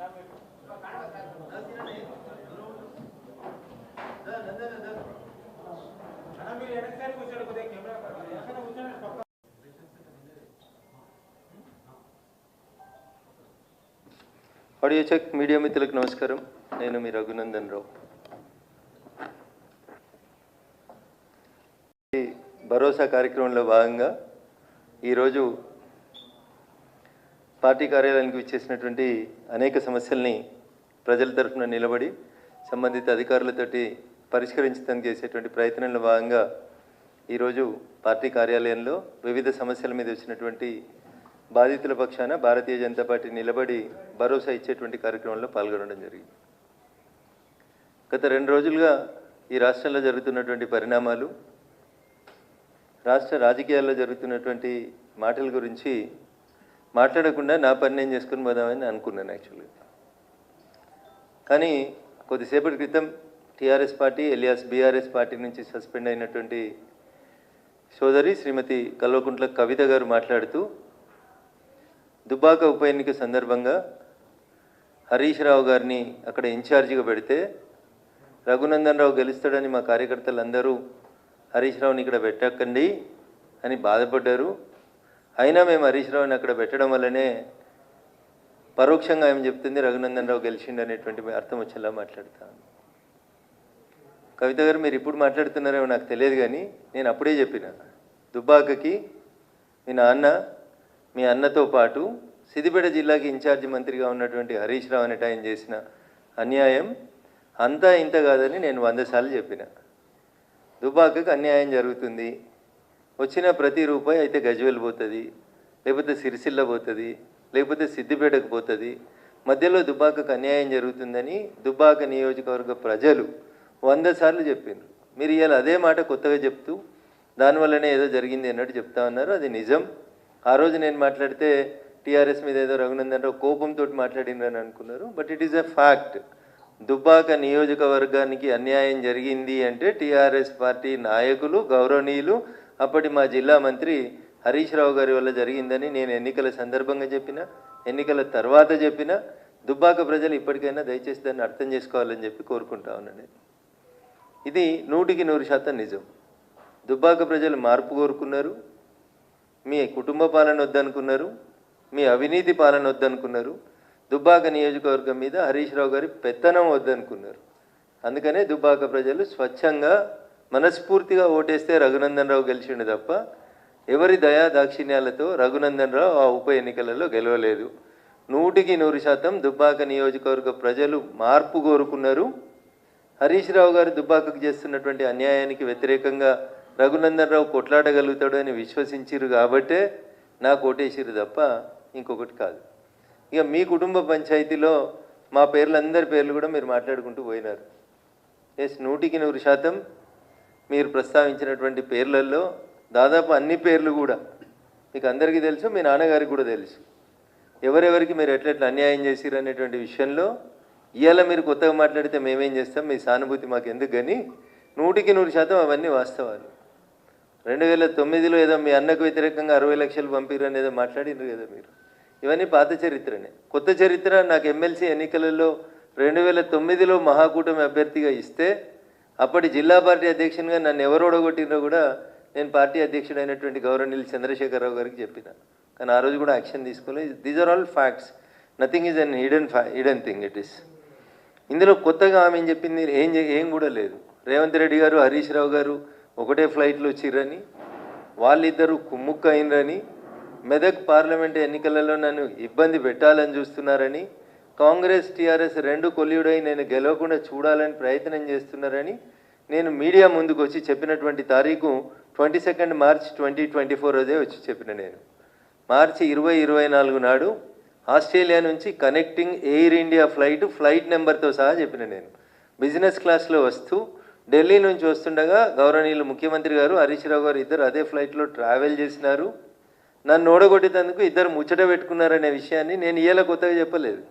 Audio check media మిత్రులకు నమస్కారం. నేను మీ రఘునందన్ రావు. ఈ భరోసా కార్యక్రమంలో భాగంగా ఈరోజు పార్టీ కార్యాలయానికి ఇచ్చేసినటువంటి అనేక సమస్యల్ని ప్రజల తరఫున నిలబడి సంబంధిత అధికారులతోటి పరిష్కరించడానికి చేసేటువంటి ప్రయత్నంలో భాగంగా ఈరోజు పార్టీ కార్యాలయంలో వివిధ సమస్యల మీద వచ్చినటువంటి బాధితుల పక్షాన భారతీయ జనతా పార్టీ నిలబడి భరోసా ఇచ్చేటువంటి కార్యక్రమంలో పాల్గొనడం జరిగింది. గత రెండు రోజులుగా ఈ రాష్ట్రంలో జరుగుతున్నటువంటి పరిణామాలు రాష్ట్ర రాజకీయాల్లో జరుగుతున్నటువంటి మాటల గురించి మాట్లాడకుండా నా పని నేను చేసుకుని పోదామని అనుకున్నాను యాక్చువల్గా కానీ కొద్దిసేపటి క్రితం TRS party alias BRS party నుంచి సస్పెండ్ అయినటువంటి సోదరి శ్రీమతి కల్వకుంట్ల కవిత గారు మాట్లాడుతూ దుబ్బాక ఉప ఎన్నిక సందర్భంగా హరీష్ రావు గారిని అక్కడ ఇన్ఛార్జిగా పెడితే రఘునందన్ రావు గెలుస్తాడని మా కార్యకర్తలందరూ హరీష్ రావుని ఇక్కడ పెట్టకండి అని బాధపడ్డారు. అయినా మేము హరీష్ రావుని అక్కడ పెట్టడం వల్లనే పరోక్షంగా ఏం చెప్తుంది? రఘునందన్ రావు గెలిచిండు అనేటువంటి అర్థం వచ్చేలా మాట్లాడతాను కవిత గారు మీరు ఇప్పుడు మాట్లాడుతున్నారేమో నాకు తెలియదు కానీ నేను అప్పుడే చెప్పిన. దుబ్బాకకి మీ నాన్న మీ అన్నతో పాటు సిద్దిపేట జిల్లాకి ఇన్ఛార్జి మంత్రిగా ఉన్నటువంటి హరీష్ రావు అనేట ఆయన చేసిన అన్యాయం అంతా ఇంత కాదని నేను వంద సార్లు చెప్పిన. దుబ్బాకకు అన్యాయం జరుగుతుంది. వచ్చిన ప్రతి రూపాయి అయితే గజ్వేల్ పోతుంది లేకపోతే సిరిసిల్ల పోతుంది లేకపోతే సిద్దిపేటకు పోతుంది. మధ్యలో దుబ్బాకకు అన్యాయం జరుగుతుందని దుబ్బాక నియోజకవర్గ ప్రజలు వంద సార్లు చెప్పిండ్రు మీరు ఇవాళ అదే మాట కొత్తగా చెప్తూ దానివల్లనే ఏదో జరిగింది అన్నట్టు చెప్తా ఉన్నారు. అది నిజం. ఆ రోజు నేను మాట్లాడితే టీఆర్ఎస్ మీద ఏదో రఘునందన్ రావు కోపంతో మాట్లాడిండ్రని అనుకున్నారు. But it is a fact Dubbaka నియోజకవర్గానికి అన్యాయం జరిగింది అంటే టీఆర్ఎస్ పార్టీ నాయకులు గౌరవనీయులు అప్పటి మా జిల్లా మంత్రి హరీష్ రావు గారి వల్ల జరిగిందని నేను ఎన్నికల సందర్భంగా చెప్పిన ఎన్నికల తర్వాత చెప్పిన దుబ్బాక ప్రజలు ఇప్పటికైనా దయచేసి దాన్ని అర్థం చేసుకోవాలని చెప్పి కోరుకుంటా ఉన్నాను. ఇది నూటికి నూరు శాతం నిజం. దుబ్బాక ప్రజలు మార్పు కోరుకున్నారు మీ కుటుంబ పాలన వద్దనుకున్నారు మీ అవినీతి పాలన వద్దనుకున్నారు దుబ్బాక నియోజకవర్గం మీద హరీష్ రావు గారి పెత్తనం వద్దనుకున్నారు. అందుకనే దుబ్బాక ప్రజలు స్వచ్ఛంగా మనస్ఫూర్తిగా ఓటేస్తే రఘునందన్ రావు గెలిచిండు తప్ప ఎవరి దయా దాక్షిణ్యాలతో రఘునందన్ రావు ఆ ఉప ఎన్నికలలో గెలవలేదు. నూటికి నూరు శాతం దుబ్బాక నియోజకవర్గ ప్రజలు మార్పు కోరుకున్నారు. హరీష్ రావు గారు దుబ్బాకకు చేస్తున్నటువంటి అన్యాయానికి వ్యతిరేకంగా రఘునందన్ రావు కొట్లాడగలుగుతాడు అని విశ్వసించారు కాబట్టే నాకు ఓటేసిరు తప్ప ఇంకొకటి కాదు. ఇక మీ కుటుంబ పంచాయతీలో మా పేర్లు అందరి పేర్లు కూడా మీరు మాట్లాడుకుంటూ పోయినారు. ఎస్ నూటికి నూరు శాతం మీరు ప్రస్తావించినటువంటి పేర్లలో దాదాపు అన్ని పేర్లు కూడా మీకు అందరికీ తెలుసు మీ నాన్నగారికి కూడా తెలుసు. ఎవరెవరికి మీరు ఎట్లెట్లా అన్యాయం చేసిరు అనేటువంటి విషయంలో ఇవాళ మీరు కొత్తగా మాట్లాడితే మేమేం చేస్తాం మీ సానుభూతి మాకు ఎందుకు కానీ నూటికి నూరు శాతం అవన్నీ వాస్తవాలు. రెండు వేల తొమ్మిదిలో ఏదో మీ అన్నకు వ్యతిరేకంగా అరవై లక్షలు పంపిరు ఏదో మాట్లాడినారు కదా మీరు. ఇవన్నీ పాత చరిత్రనే. కొత్త చరిత్ర నాకు ఎమ్మెల్సీ ఎన్నికలలో రెండు వేల తొమ్మిదిలో మహాకూటమి అభ్యర్థిగా ఇస్తే అప్పటి జిల్లా పార్టీ అధ్యక్షునిగా నన్ను ఎవరు ఓడగొట్టినో కూడా నేను పార్టీ అధ్యక్షుడైనటువంటి గౌరవనీయులు చంద్రశేఖరరావు గారికి చెప్పిన. కానీ ఆ రోజు కూడా యాక్షన్ తీసుకోలేదు. These are all facts nothing is un hidden ఫ్యా హిడెన్ థింగ్ ఇట్ ఈస్ ఇందులో కొత్తగా ఆమె ఏం చెప్పింది? ఏం ఏం కూడా లేదు. రేవంత్ రెడ్డి గారు హరీష్ రావు గారు ఒకటే ఫ్లైట్లో వచ్చిర్రని వాళ్ళిద్దరూ కుమ్ముక్క అయినరని మెదక్ పార్లమెంట్ ఎన్నికలలో నన్ను ఇబ్బంది పెట్టాలని చూస్తున్నారని కాంగ్రెస్ టీఆర్ఎస్ రెండు కొల్లుడై నేను గెలవకుండా చూడాలని ప్రయత్నం చేస్తున్నారని నేను మీడియా ముందుకు వచ్చి చెప్పినటువంటి తారీఖు twenty second March twenty twenty four రోజే వచ్చి చెప్పిన నేను. మార్చి ఇరవై ఇరవై నాలుగు నాడు ఆస్ట్రేలియా నుంచి connecting Air India flight flight నెంబర్తో సహా చెప్పిన నేను. బిజినెస్ క్లాస్లో వస్తూ ఢిల్లీ నుంచి వస్తుండగా గౌరవనీయులు ముఖ్యమంత్రి గారు హరీష్ రావు గారు ఇద్దరు అదే ఫ్లైట్లో ట్రావెల్ చేసినారు. నన్ను ఓడగొట్టేందుకు ఇద్దరు ముచ్చట పెట్టుకున్నారనే విషయాన్ని నేను ఇయ్యాల కొత్తగా చెప్పలేదు.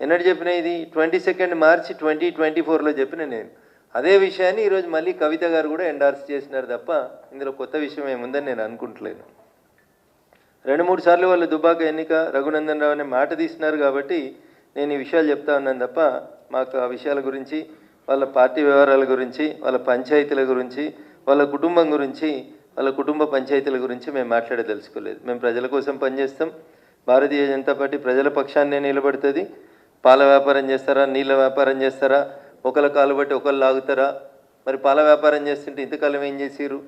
ఎన్నటి చెప్పిన ఇది? Twenty second March twenty twenty ఫోర్లో చెప్పిన నేను. అదే విషయాన్ని ఈరోజు మళ్ళీ కవిత గారు కూడా ఎండార్స్ చేసినారు తప్ప ఇందులో కొత్త విషయం ఏముందని నేను అనుకుంటలేను రెండు మూడు సార్లు వాళ్ళు దుబాక ఎన్నిక రఘునందన్ రావు అనే మాట తీసినారు కాబట్టి నేను ఈ విషయాలు చెప్తా ఉన్నాను తప్ప మాకు ఆ విషయాల గురించి వాళ్ళ పార్టీ వ్యవహారాల గురించి వాళ్ళ పంచాయతీల గురించి వాళ్ళ కుటుంబం గురించి వాళ్ళ కుటుంబ పంచాయతీల గురించి మేము మాట్లాడదలుచుకోలేదు. మేము ప్రజల కోసం పనిచేస్తాం. భారతీయ జనతా పార్టీ ప్రజల పక్షాన్నే నిలబడుతుంది. పాల వ్యాపారం చేస్తారా? నీళ్ళ వ్యాపారం చేస్తారా? ఒకళ్ళ కాలు బట్టి ఒకళ్ళు లాగుతారా? మరి పాల వ్యాపారం చేస్తుంటే ఇంతకాలం ఏం చేసిరు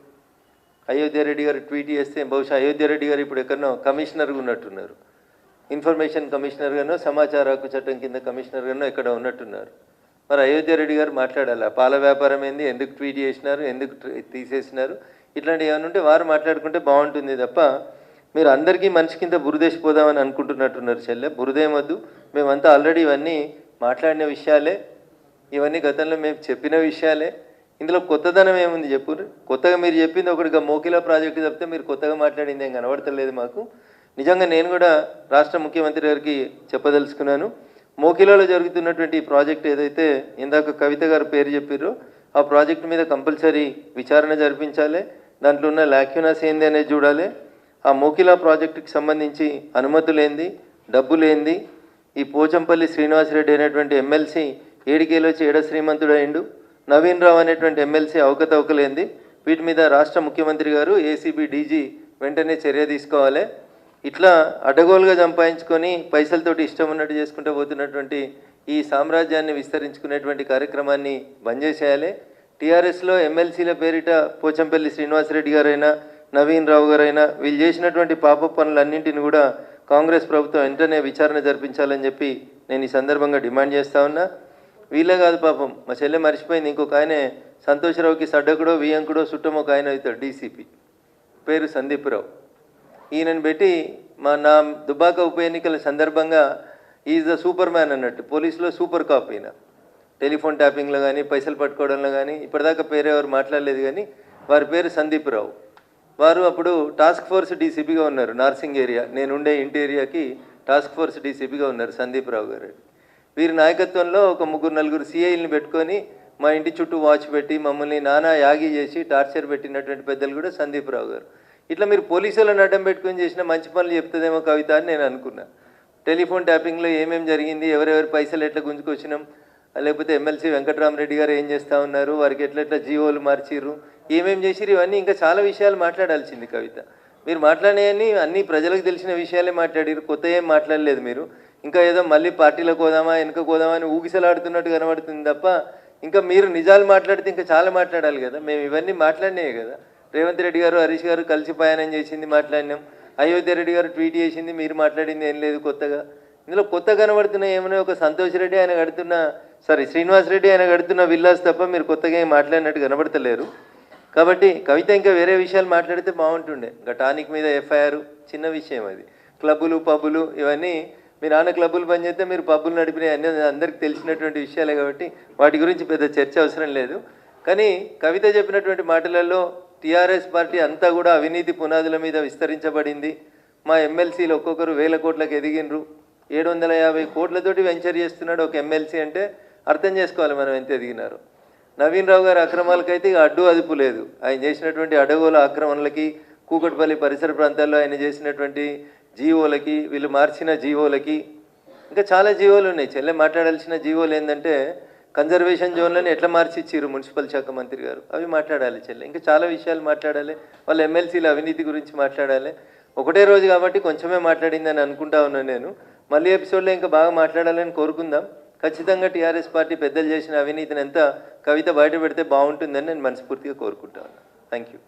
అయోధ్య రెడ్డి గారు ట్వీట్ చేస్తే బహుశా అయోధ్య రెడ్డి గారు ఇప్పుడు ఎక్కడనో కమిషనర్గా ఉన్నట్టున్నారు. ఇన్ఫర్మేషన్ కమిషనర్గానో సమాచార హక్కు చట్టం కింద కమిషనర్గానో ఎక్కడ ఉన్నట్టున్నారు. మరి అయోధ్య రెడ్డి గారు మాట్లాడాలి? పాల వ్యాపారం ఏంది? ఎందుకు ట్వీట్ చేసినారు? ఎందుకు ట్రీ- తీసేసినారు? ఇట్లాంటివి ఏమైనా ఉంటే వారు మాట్లాడుకుంటే బాగుంటుంది తప్ప మీరు అందరికీ మనిషి కింద బురదేసిపోదామని అనుకుంటున్నట్టున్నారు చెల్లె. బురదేమద్దు మేమంతా ఆల్రెడీ ఇవన్నీ మాట్లాడిన విషయాలే. ఇవన్నీ గతంలో మేము చెప్పిన విషయాలే. ఇందులో కొత్తదనం ఏముంది చెప్పు. కొత్తగా మీరు చెప్పింది ఒకటిగా మోకిలా ప్రాజెక్టు తప్పితే మీరు కొత్తగా మాట్లాడింది ఏం కనబడతలేదు మాకు. నిజంగా నేను కూడా రాష్ట్ర ముఖ్యమంత్రి గారికి చెప్పదలుచుకున్నాను. మోకిలాలో జరుగుతున్నటువంటి ప్రాజెక్ట్ ఏదైతే ఇందాక కవిత గారు పేరు చెప్పారో ఆ ప్రాజెక్ట్ మీద కంపల్సరీ విచారణ జరిపించాలి. దాంట్లో ఉన్న లాక్యునాస్ ఏంది అనేది చూడాలి. ఆ మోకిలా ప్రాజెక్టుకి సంబంధించి అనుమతులేంది డబ్బులేంది ఈ పోచంపల్లి శ్రీనివాసరెడ్డి అనేటువంటి ఎమ్మెల్సీ ఏడికేలో వచ్చి ఏడ శ్రీమంతుడైండు నవీన్ రావు అనేటువంటి ఎమ్మెల్సీ అవకతవకలేంది వీటి మీద రాష్ట్ర ముఖ్యమంత్రి గారు ఏసీబీ డీజీ వెంటనే చర్య తీసుకోవాలి. ఇట్లా అడ్డగోలుగా సంపాదించుకొని పైసలతోటి ఇష్టం ఉన్నట్టు చేసుకుంటూ పోతున్నటువంటి ఈ సామ్రాజ్యాన్ని విస్తరించుకునేటువంటి కార్యక్రమాన్ని బంద్ చేసేయాలి. టీఆర్ఎస్లో ఎమ్మెల్సీల పేరిట పోచంపల్లి శ్రీనివాసరెడ్డి గారైనా నవీన్ రావు గారైనా వీళ్ళు చేసినటువంటి పాప పనులన్నింటిని కూడా కాంగ్రెస్ ప్రభుత్వం వెంటనే విచారణ జరిపించాలని చెప్పి నేను ఈ సందర్భంగా డిమాండ్ చేస్తా ఉన్నా. వీళ్ళే కాదు పాపం. మా చెల్లె మర్చిపోయింది. ఇంకొక ఆయనే సంతోషరావుకి సడ్డకుడో వియంకుడో చుట్టమో ఒక ఆయన అవుతాడు డీసీపీ. పేరు సందీప్ రావు. ఈయనను పెట్టి మా నా దుబాక ఉప ఎన్నికల సందర్భంగా ఈజ్ ద సూపర్ మ్యాన్ అన్నట్టు. పోలీసులో సూపర్ కాప్ ఈయన. టెలిఫోన్ ట్యాపింగ్లో కానీ పైసలు పట్టుకోవడంలో కానీ ఇప్పటిదాకా పేరు ఎవరు మాట్లాడలేదు కానీ వారి పేరు సందీప్ రావు. వారు అప్పుడు టాస్క్ ఫోర్స్ డీసీపీగా ఉన్నారు నార్సింగ్ ఏరియా నేనుండే ఇంటి ఏరియాకి టాస్క్ ఫోర్స్ డీసీపీగా ఉన్నారు సందీప్ రావు గారు. వీరి నాయకత్వంలో ఒక ముగ్గురు నలుగురు సిఐల్ని పెట్టుకొని మా ఇంటి చుట్టూ వాచ్ పెట్టి మమ్మల్ని నానా యాగి చేసి టార్చర్ పెట్టినటువంటి పెద్దలు కూడా సందీప్ రావు గారు. ఇట్లా మీరు పోలీసులను అడ్డం పెట్టుకొని చేసిన మంచి పనులు చెప్తుందేమో కవిత అని నేను అనుకున్నా. టెలిఫోన్ ట్యాపింగ్లో ఏమేమి జరిగింది ఎవరెవరి పైసలు ఎట్లా గుంజుకొచ్చినాం లేకపోతే ఎమ్మెల్సీ వెంకటరామరెడ్డి గారు ఏం చేస్తూ ఉన్నారు వారికి ఎట్లా ఎట్లా జీవోలు మార్చిర్రు ఏమేమి చేసిర్రు ఇవన్నీ ఇంకా చాలా విషయాలు మాట్లాడాల్సింది కవిత. మీరు మాట్లాడేయని అన్ని ప్రజలకు తెలిసిన విషయాలే మాట్లాడారు కొత్త ఏం మాట్లాడలేదు మీరు. ఇంకా ఏదో మళ్ళీ పార్టీలకు పోదామా వెనుక పోదామా అని ఊగిసలాడుతున్నట్టు కనబడుతుంది తప్ప ఇంకా మీరు నిజాలు మాట్లాడితే ఇంకా చాలా మాట్లాడాలి కదా. మేము ఇవన్నీ మాట్లాడినాయి కదా. రేవంత్ రెడ్డి గారు హరీష్ గారు కలిసి ప్రయాణం చేసింది మాట్లాడినాం. అయోధ్య రెడ్డి గారు ట్వీట్ చేసింది మీరు మాట్లాడింది ఏం లేదు కొత్తగా. ఇందులో కొత్త కనబడుతున్న ఏమైనా ఒక సంతోష్ రెడ్డి ఆయన కడుతున్న సారీ శ్రీనివాస్ రెడ్డి ఆయన కడుతున్న విల్లాస్ తప్ప మీరు కొత్తగా ఏం మాట్లాడినట్టు కనబడతలేరు. కాబట్టి కవిత ఇంకా వేరే విషయాలు మాట్లాడితే బాగుంటుండే. ఇంకా టానిక్ మీద ఎఫ్ఐఆర్ చిన్న విషయం అది. క్లబ్బులు పబ్బులు ఇవన్నీ మీ నాన్న క్లబ్బులు పనిచేస్తే మీరు పబ్బులు నడిపినాయి అన్నీ అందరికీ తెలిసినటువంటి విషయాలే కాబట్టి వాటి గురించి పెద్ద చర్చ అవసరం లేదు. కానీ కవిత చెప్పినటువంటి మాటలలో టీఆర్ఎస్ పార్టీ అంతా కూడా అవినీతి పునాదుల మీద విస్తరించబడింది. మా ఎమ్మెల్సీలు ఒక్కొక్కరు వేల కోట్లకు ఎదిగినరు. ఏడు వందల యాభై కోట్లతోటి వెంచర్ చేస్తున్నాడు ఒక ఎమ్మెల్సీ అంటే అర్థం చేసుకోవాలి మనం ఎంత ఎదిగినారు. నవీన్ రావు గారి అక్రమాలకైతే ఇక అడ్డు అదుపు లేదు. ఆయన చేసినటువంటి అడగోల ఆక్రమణలకి కూకట్పల్లి పరిసర ప్రాంతాల్లో ఆయన చేసినటువంటి జీవోలకి వీళ్ళు మార్చిన జీవోలకి ఇంకా చాలా జీవోలు ఉన్నాయి. చెల్లె మాట్లాడాల్సిన జీవోలు ఏంటంటే కన్జర్వేషన్ జోన్లని ఎట్లా మార్చి ఇచ్చిర్రు మున్సిపల్ శాఖ మంత్రి గారు? అవి మాట్లాడాలి చెల్లె. ఇంకా చాలా విషయాలు మాట్లాడాలి. వాళ్ళ ఎమ్మెల్సీల అవినీతి గురించి మాట్లాడాలి. ఒకటే రోజు కాబట్టి కొంచెమే మాట్లాడిందని అనుకుంటా ఉన్నాను నేను. మళ్ళీ ఎపిసోడ్లో ఇంకా బాగా మాట్లాడాలని కోరుకుందాం. ఖచ్చితంగా టీఆర్ఎస్ పార్టీ పెద్దలు చేసిన అవినీతిని ఎంత కవిత బయట పెడితే బాగుంటుందని నేను మనస్ఫూర్తిగా కోరుకుంటాను. థ్యాంక్ యూ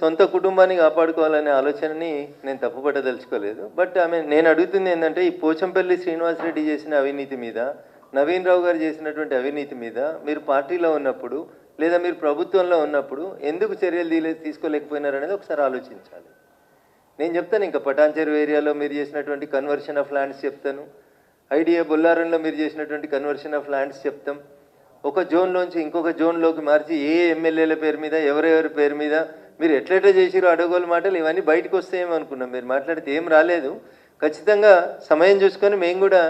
సొంత కుటుంబాన్ని కాపాడుకోవాలనే ఆలోచనని నేను తప్పుపట్టదలుచుకోలేదు. బట్ ఆమె నేను అడుగుతుంది ఏంటంటే ఈ పోచంపల్లి శ్రీనివాసరెడ్డి చేసిన అవినీతి మీద నవీన్ రావు గారు చేసినటువంటి అవినీతి మీద మీరు పార్టీలో ఉన్నప్పుడు లేదా మీరు ప్రభుత్వంలో ఉన్నప్పుడు ఎందుకు చర్యలు తీసుకోలేకపోయినారనేది ఒకసారి ఆలోచించాలి. నేను చెప్తాను ఇంకా పటాన్చేరు ఏరియాలో మీరు చేసినటువంటి కన్వర్షన్ ఆఫ్ ల్యాండ్స్ చెప్తాను. ఐడియా బొల్లారంలో మీరు చేసినటువంటి కన్వర్షన్ ఆఫ్ ల్యాండ్స్ చెప్తాం. ఒక జోన్లోంచి ఇంకొక జోన్లోకి మార్చి ఏ ఎమ్మెల్యేల పేరు మీద ఎవరెవరి పేరు మీద మీరు ఎట్లెట్లా చేసిరో అడగోలు మాటలు ఇవన్నీ బయటకు వస్తాయేమనుకున్నాం మీరు మాట్లాడితే ఏం రాలేదు. ఖచ్చితంగా సమయం చూసుకొని మేము కూడా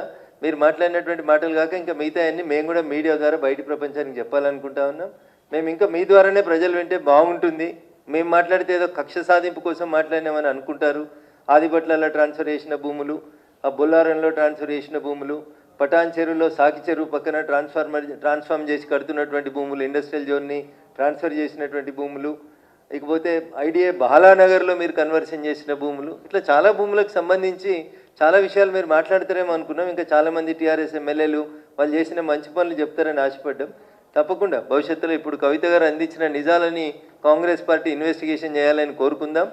మీరు మాట్లాడినటువంటి మాటలు కాక ఇంకా మిగతా అన్ని మేము కూడా మీడియా ద్వారా బయట ప్రపంచానికి చెప్పాలనుకుంటా ఉన్నాం. మేము ఇంకా మీ ద్వారానే ప్రజలు వింటే బాగుంటుంది. మేము మాట్లాడితే ఏదో కక్ష సాధింపు కోసం మాట్లాడినామని అనుకుంటారు. ఆదిపట్లలో ట్రాన్స్ఫర్ చేసిన భూములు ఆ బొల్లారంలో ట్రాన్స్ఫర్ చేసిన భూములు పటాన్ చెరువులో సాకి చెరువు పక్కన ట్రాన్స్ఫార్మర్ ట్రాన్స్ఫార్మ్ చేసి కడుతున్నటువంటి భూములు ఇండస్ట్రియల్ జోన్ని ట్రాన్స్ఫర్ చేసినటువంటి భూములు ఇకపోతే ఐడిఏ బాలానగర్లో మీరు కన్వర్షన్ చేసిన భూములు ఇట్లా చాలా భూములకు సంబంధించి చాలా విషయాలు మీరు మాట్లాడతారేమో అనుకున్నాం. ఇంకా చాలామంది టీఆర్ఎస్ ఎమ్మెల్యేలు వాళ్ళు చేసిన మంచి పనులు చెప్తారని ఆశపడ్డాం. తప్పకుండా. భవిష్యత్తులో ఇప్పుడు కవిత గారు అందించిన నిజాలని కాంగ్రెస్ పార్టీ ఇన్వెస్టిగేషన్ చేయాలని కోరుకుందాం.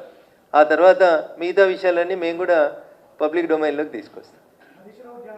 ఆ తర్వాత మిగతా విషయాలన్నీ మేము కూడా పబ్లిక్ డొమైన్లోకి తీసుకొస్తాం.